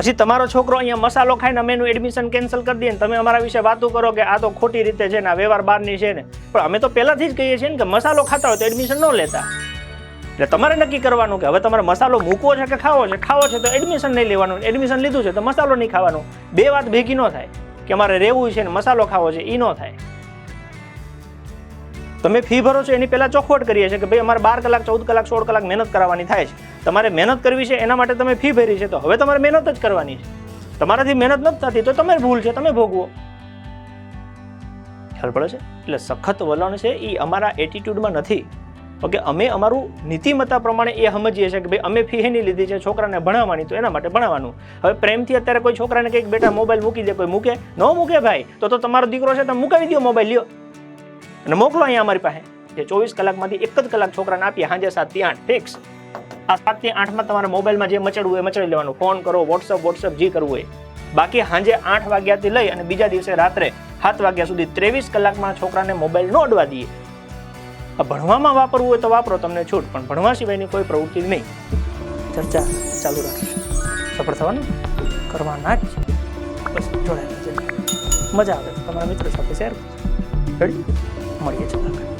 પછી તમારો છોકરો અહીંયા મસાલો ખાઈને અમે એનું એડમિશન કેન્સલ કરી દઈએ તમે અમારા વિશે વાતો કરો કે આ તો ખોટી રીતે છે ને, આ વ્યવહાર બહારની છે ને. પણ અમે તો પહેલાથી જ કહીએ છીએ ને કે મસાલો ખાતા હોય તો એડમિશન ન લેતા. એટલે તમારે નક્કી કરવાનું કે હવે તમારે મસાલો મૂકવો છે કે ખાવો છે? ખાવો છે તો એડમિશન નહીં લેવાનું. એડમિશન લીધું છે તો મસાલો નહીં ખાવાનો. બે વાત ભેગી ન થાય કે અમારે રહેવું છે ને મસાલો ખાવો છે એ ન થાય. તમે ફી ભરો છો, એની પહેલાં ચોખવટ કરીએ છીએ કે ભાઈ અમારે બાર કલાક, ચૌદ કલાક, સોળ કલાક મહેનત કરવાની થાય છે. તમારે મહેનત કરવી છે, એના માટે તમે ફી ભરી છે. તો હવે તમારે મહેનત જ કરવાની છે. તમારાથી મહેનત નથી થતી, તો તમારી ભૂલ છે, તમે ભોગવો. ખ્યાલ પડે છે? એટલે સખત વલણ છે એ અમારા એટીટ્યુડમાં નથી. ઓકે, અમે અમારું નીતિમત્તા પ્રમાણે એ સમજીએ છીએ કે ભાઈ અમે ફી એની લીધી છે છોકરાને ભણાવવાની, તો એના માટે ભણાવવાનું. હવે પ્રેમથી અત્યારે કોઈ છોકરાને કંઈક બેટા મોબાઈલ મૂકી દે, કોઈ મૂકે? ન મૂકે ભાઈ, તો તો તમારો દીકરો છે તમે મૂકાવી દો મોબાઈલ લ્યો. અને મોકલો અહીંયા અમારી પાસે. જે ચોવીસ કલાકમાંથી એક જ કલાક છોકરાને આપીએ, સાંજે સાતથી આઠ ફિક્સ આ સાતથી આઠમાં તમારે મોબાઈલમાં જે મચડવું હોય મચડી લેવાનું. ફોન કરો વોટ્સઅપ વોટ્સઅપ જે કરવું હોય. બાકી સાંજે આઠ વાગ્યાથી લઈ અને બીજા દિવસે રાત્રે સાત વાગ્યા સુધી ત્રેવીસ કલાકમાં છોકરાને મોબાઈલ ન અડવા દઈએ. ભણવામાં વાપરવું હોય તો વાપરો, તમને છૂટ, પણ ભણવા સિવાયની કોઈ પ્રવૃત્તિ નહીં. ચર્ચા ચાલુ રાખીશું. સફળ થવાનું? કરવાના જ બસ, જોડાયેલા મજા આવે. તમારા મિત્રો સાથે શેર કરજો રેડી મળીએ છીએ આગળ